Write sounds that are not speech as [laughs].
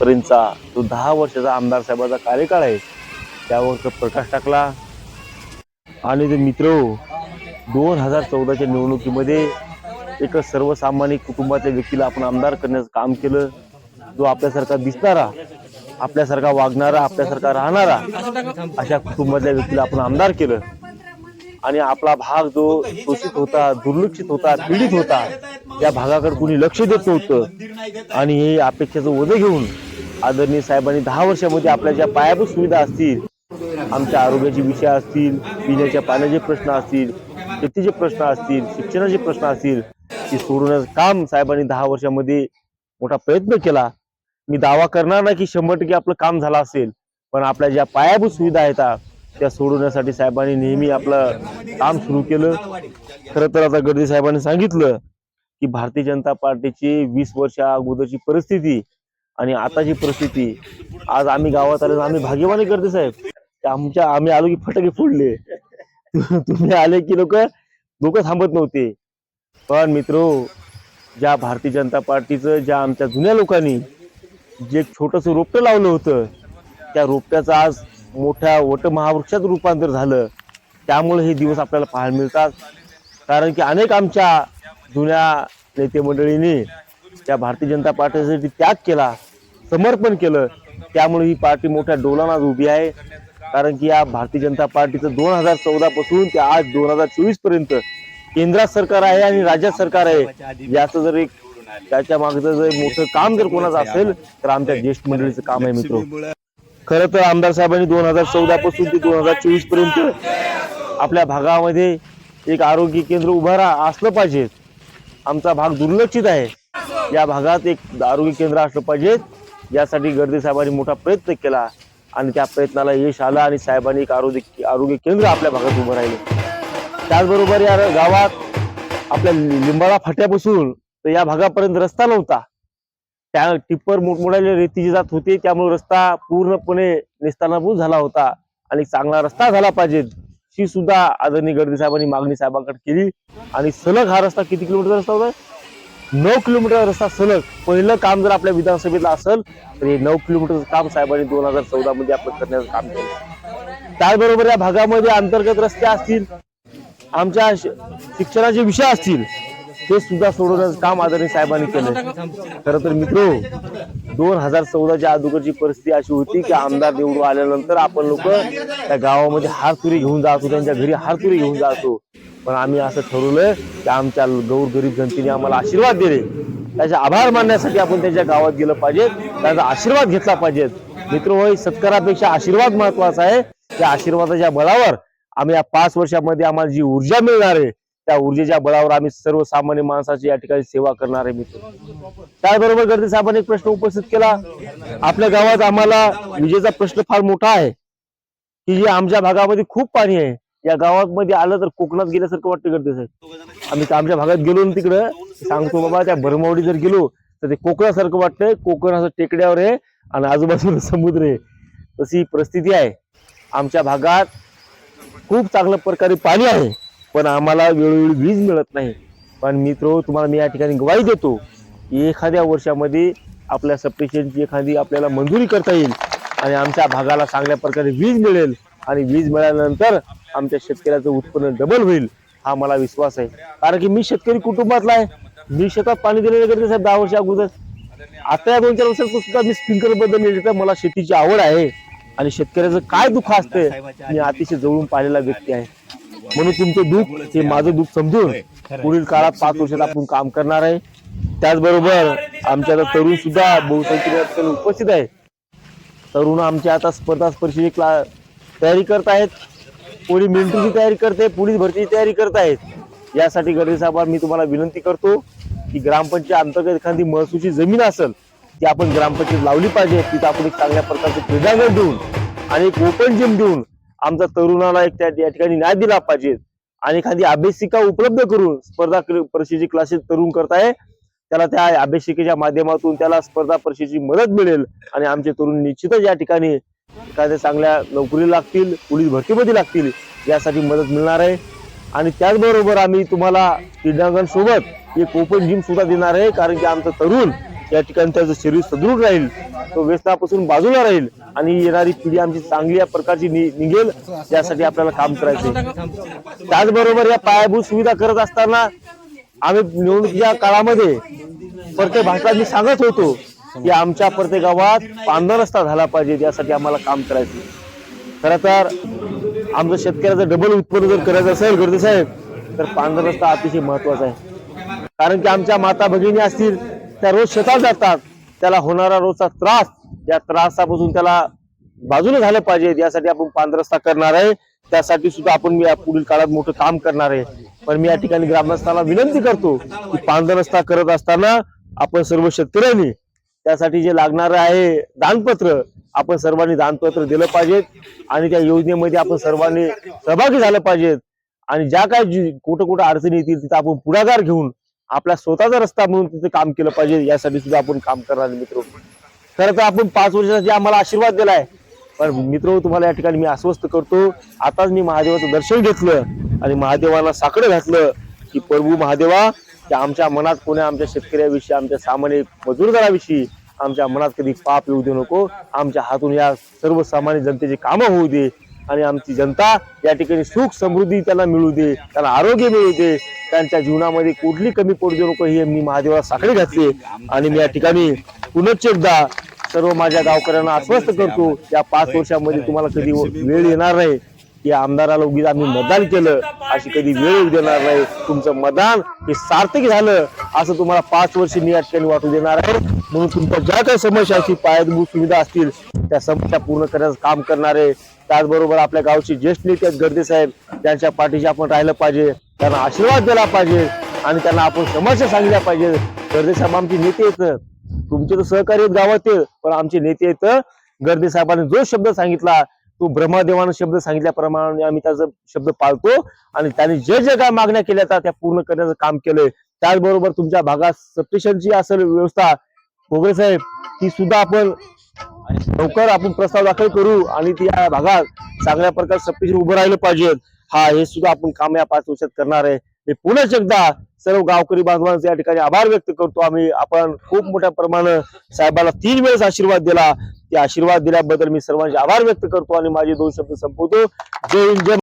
पर्यंतचा जो दहा वर्षाचा आमदार साहेबाचा कार्यकाळ आहे त्यावर प्रकाश टाकला. आणि ते मित्र हो, दोन हजार चौदाच्या निवडणुकीमध्ये एका सर्वसामान्य कुटुंबातल्या व्यक्तीला आपण आमदार करण्याचं काम केलं. जो आपल्यासारखा दिसणारा आपल्यासारखा वागणारा आपल्यासारखा राहणारा अशा कुटुंबातल्या व्यक्तीला आपण आमदार केलं. आणि आपला भाग जो शोषित होता दुर्लक्षित होता पीडित होता त्या भागाकडे कुणी लक्ष देत नव्हतं. आणि हे अपेक्षेचं ओझं घेऊन आदरणीय साहेबांनी दहा वर्षामध्ये आपल्या ज्या पायाभूत सुविधा असतील आमच्या आरोग्याचे विषय असतील पिण्याच्या पाण्याचे प्रश्न असतील शेतीचे प्रश्न असतील शिक्षणाचे प्रश्न असतील ते सोडवण्याचं काम साहेबांनी दहा वर्षामध्ये मोठा प्रयत्न केला. मी दावा करणार नाही की शंभर टक्के आपलं काम झालं असेल पण आपल्या ज्या पायाभूत सुविधा आहेत त्या सोडवण्यासाठी साहेबांनी नेहमी आपलं काम सुरू केलं. खरं तर आता गर्दी साहेबांनी सांगितलं की भारतीय जनता पार्टीची वीस वर्षा अगोदरची परिस्थिती आणि आताची परिस्थिती आज आम्ही गावात आलो आम्ही भाग्यवानी करते साहेब. आमच्या आम्ही आलो की फटाके फोडले. [laughs] तुम्ही आले की लोक लोक थांबत नव्हते. पण मित्रो ज्या भारतीय जनता पार्टीचं ज्या आमच्या जुन्या लोकांनी जे छोटस रोपटं लावलं होतं त्या रोपट्याचं आज मोठ्या वट महावृक्षात रूपांतर झालं. त्यामुळे हे दिवस आपल्याला पाहायला मिळतात. कारण की अनेक आमच्या जुन्या नेते मंडळींनी त्या भारतीय जनता पार्टीसाठी त्याग केला. समर्पण केलं. त्यामुळे ही पार्टी मोठ्या डोलानात उभी आहे. कारण की या भारतीय जनता पार्टीचं दोन हजार चौदा पासून ते आज दोन हजार चोवीसपर्यंत केंद्रात सरकार आहे आणि राज्यात सरकार आहे. याचं जर एक त्याच्या मागचं जर मोठं काम जर कोणाचं असेल तर आमच्या ज्येष्ठ मंडळीचं काम आहे मित्र. खरं तर आमदार साहेबांनी दोन हजार चौदा पासून ते दोन हजार चोवीसपर्यंत आपल्या भागामध्ये एक आरोग्य केंद्र उभं असलं पाहिजे. आमचा भाग दुर्लक्षित आहे. या भागात एक आरोग्य केंद्र असलं पाहिजे. यासाठी गर्दी साहेबांनी मोठा प्रयत्न केला आणि त्या प्रयत्नाला यश आलं आणि साहेबांनी एक आरोग्य आरोग्य केंद्र आपल्या भागात उभं राहिले. त्याचबरोबर या गावात आपल्या लिंबाळा फाट्यापासून तर या भागापर्यंत रस्ता नव्हता. त्या टिप्पर मोठमोठ्या रेतीची जात होती त्यामुळे रस्ता पूर्णपणे निस्तानाभूत झाला होता आणि चांगला रस्ता झाला पाहिजे ही सुद्धा आदरणीय गर्दी साहेबांनी मागणी साहेबांकडे केली. आणि सलग हा रस्ता किती किलोमीटर रस्ता होता? नऊ किलोमीटर रस्ता सलग. पहिलं काम जर आपल्या विधानसभेला असेल तर हे नऊ किलोमीटरचं काम साहेबांनी दोन हजार चौदा मध्ये आपण करण्याचं काम केलं. त्याचबरोबर या भागामध्ये अंतर्गत रस्ते असतील आमच्या शिक्षणाचे विषय असतील ते सुद्धा सोडवण्याचं काम आदरणीय साहेबांनी केलं खरं तर मित्र दोन हजार चौदाच्या अगोदरची परिस्थिती अशी होती की आमदार निवडून आल्यानंतर आपण लोक त्या गावामध्ये हारतुरी घेऊन जातो त्यांच्या घरी हारतुरी घेऊन जातो पण आम्ही असं ठरवलं की आमच्या गौर गरीब जनतेने आम्हाला आशीर्वाद दिले. त्याचे आभार मानण्यासाठी आपण त्यांच्या गावात गेलं पाहिजे. त्याचा आशीर्वाद घेतला पाहिजे. मित्र होय सत्कारापेक्षा आशीर्वाद महत्त्वाचा आहे. त्या आशीर्वादाच्या बळावर आम्ही या पाच वर्षामध्ये आम्हाला जी ऊर्जा मिळणार आहे त्या ऊर्जेच्या बळावर आम्ही सर्वसामान्य माणसाची या ठिकाणी सेवा करणार आहे मित्र. त्याबरोबर गर्दी साहेबांनी एक प्रश्न उपस्थित केला. आपल्या गावात आम्हाला विजेचा प्रश्न फार मोठा आहे. की जे आमच्या भागामध्ये खूप पाणी आहे. या गावामध्ये आलं तर कोकणात गेल्यासारखं वाटतं गर्दी साहेब. आम्ही तर आमच्या भागात गेलो ना तिकडं. सांगतो बाबा त्या भरमावडी जर गेलो तर ते कोकणासारखं वाटतंय. कोकण असं टेकड्यावर आहे आणि आजूबाजूला समुद्र आहे. तशी परिस्थिती आहे. आमच्या भागात खूप चांगल्या प्रकारे पाणी आहे. पण आम्हाला वेळोवेळी वीज मिळत नाही. पण मित्र तुम्हाला मी या ठिकाणी गवाही देतो एखाद्या वर्षामध्ये आपल्या सबस्टेशनची एखादी आपल्याला मंजुरी करता येईल आणि आमच्या भागाला चांगल्या प्रकारे वीज मिळेल आणि वीज मिळाल्यानंतर आमच्या शेतकऱ्याचं उत्पन्न डबल होईल हा मला विश्वास आहे. कारण की मी शेतकरी कुटुंबातला आहे. मी शेतात पाणी दिलेलं करते साहेब दहा वर्ष अगोदर. आता या दोन चार वर्षात सुद्धा मी स्प्रिंकलरबद्दल लिहिलं मला शेतीची आवड आहे आणि शेतकऱ्याचं काय दुःख असते मी अतिशय जवळून पाहिलेला व्यक्ती आहे. म्हणून तुमचं दुःख हे माझं दुःख समजून पुढील काळात पाच वर्षात आपण काम करणार आहे. त्याचबरोबर आमच्या आता तरुण सुद्धा बहुसंख्येने उपस्थित आहे. तरुण आमच्या आता स्पर्धा परीक्षेची क्ला तयारी करत आहेत. कोणी मिलिटरीची तयारी करते पोलीस भरतीची तयारी करत आहेत. यासाठी गडे साहेब मी तुम्हाला विनंती करतो की ग्रामपंचायत अंतर्गत एखादी महसूलची जमीन असेल ती आपण ग्रामपंचायत लावली पाहिजे. तिथं आपण एक चांगल्या प्रकारचं क्रीडांगण देऊन आणि एक ओपन जिम देऊन आमच्या तरुणाला एक त्या ठिकाणी न्याय दिला पाहिजे. आणि एखादी अभ्यासिका उपलब्ध करून स्पर्धा क्र- परीक्षेची क्लासेस तरुण करताय त्याला त्या अभ्यासिकेच्या माध्यमातून त्याला स्पर्धा परीक्षेची मदत मिळेल. आणि आमचे तरुण निश्चितच या ठिकाणी एखाद्या चांगल्या नोकरी लागतील पोलीस भरतीमध्ये लागतील यासाठी मदत मिळणार आहे. आणि त्याचबरोबर आम्ही तुम्हाला क्रीडांगण सोबत एक ओपन जिम सुद्धा देणार आहे कारण की आमचं तरुण या ठिकाणी त्याचं शरीर सदृढ राहील तो व्यसनापासून बाजूला राहील आणि येणारी पिढी आमची चांगली या प्रकारची नि- निघेल यासाठी आपल्याला काम करायचं त्याचबरोबर या पायाभूत सुविधा करत असताना आम्ही निवडणुकीच्या काळामध्ये प्रत्येक भाषांनी सांगत होतो की आमच्या प्रत्येक गावात पांढरा रस्ता झाला पाहिजे यासाठी आम्हाला काम करायचं खरं तर आमचं शेतकऱ्याचं डबल उत्पन्न जर करायचं असेल गर्दे साहेब तर पांढरा रस्ता अतिशय महत्त्वाचा आहे. कारण की आमच्या माता भगिनी असतील त्या रोज शेतात जातात. त्याला होणारा रोजचा त्रास या त्रासापासून त्याला बाजूला झालं पाहिजे. यासाठी आपण पांढरा रस्ता करणार आहे. त्यासाठी सुद्धा आपण या पुढील काळात मोठं काम करणार आहे. पण मी या ठिकाणी ग्रामस्थांना विनंती करतो की पांदरस्ता करत असताना आपण सर्व शेतकऱ्यांनी त्यासाठी जे लागणार आहे दानपत्र आपण सर्वांनी दानपत्र दिलं पाहिजेत आणि त्या योजनेमध्ये आपण सर्वांनी सहभागी झालं पाहिजेत आणि ज्या काय जी- कुठं कुठं अडचणी येतील तिथं आपण पुढाकार घेऊन आपला स्वतःचा रस्ता म्हणून तिथे काम केलं पाहिजे यासाठी सुद्धा आपण काम करणार मित्र. खरं तर आपण पाच वर्षासाठी आम्हाला आशीर्वाद दिलाय पण मित्र तुम्हाला या ठिकाणी मी आश्वस्त करतो आताच मी महादेवाचं दर्शन घेतलं आणि महादेवाला साकडं घातलं की प्रभू महादेवा की आमच्या मनात कोणी आमच्या शेतकऱ्याविषयी आमच्या सामान्य मजूरदाराविषयी आमच्या मनात कधी पाप येऊ देऊ नको. आमच्या हातून या सर्वसामान्य जनतेची कामं होऊ दे. आणि आमची जनता या ठिकाणी सुख समृद्धी त्यांना मिळू दे त्यांना आरोग्य मिळू दे त्यांच्या जीवनामध्ये कुठली कमी पडू देऊ नको हे मी महादेवाला साखळी घातली. आणि मी या ठिकाणी पुनश्च एकदा सर्व माझ्या गावकऱ्यांना आश्वस्त करतो या पाच वर्षामध्ये तुम्हाला कधी वेळ येणार नाही. की आमदाराला उगीच आम्ही मतदान केलं अशी कधी वेळ येऊ देणार नाही. तुमचं मतदान हे सार्थक झालं असं तुम्हाला पाच वर्ष मी या ठिकाणी वाटू देणार आहे. म्हणून तुमच्या ज्या काही समस्या असतील पायाभूत सुविधा असतील त्या समस्या पूर्ण करण्याचं काम करणार आहे त्याचबरोबर आपल्या गावचे ज्येष्ठ नेते आहेत गर्दे साहेब त्यांच्या पाठीशी आपण राहिलं पाहिजे त्यांना आशीर्वाद दिला पाहिजे आणि त्यांना आपण समस्या सांगितल्या पाहिजे. गर्दे साहेब आमचे नेते आहेत. तुमचे तर सहकारी गावातील गावात पण आमचे नेते आहेत. गर्दे साहेबांनी जो शब्द सांगितला तो ब्रह्मदेवानं शब्द सांगितल्याप्रमाणे आम्ही त्याचा शब्द पाळतो आणि त्यांनी जे जे काय मागण्या केल्या त्या त्या पूर्ण करण्याचं काम केलंय. त्याचबरोबर तुमच्या भागात सबस्टेशनची असेल व्यवस्था भोगरे साहेब ती सुद्धा आपण लवकर आपण प्रस्ताव दाखल करू आणि या भागात चांगल्या प्रकारे सप्तीशी उभं राहिलं पाहिजे. हा हे सुद्धा आपण काम या पाच वर्षात करणार आहे. मी पुन्हा एकदा सर्व गावकरी बांधवांचे या ठिकाणी आभार व्यक्त करतो. आम्ही आपण खूप मोठ्या प्रमाणात साहेबाला तीन वेळेस आशीर्वाद दिला. ते आशीर्वाद दिल्याबद्दल मी सर्वांचे आभार व्यक्त करतो आणि माझे दोन शब्द संपवतो. जय हिंद जय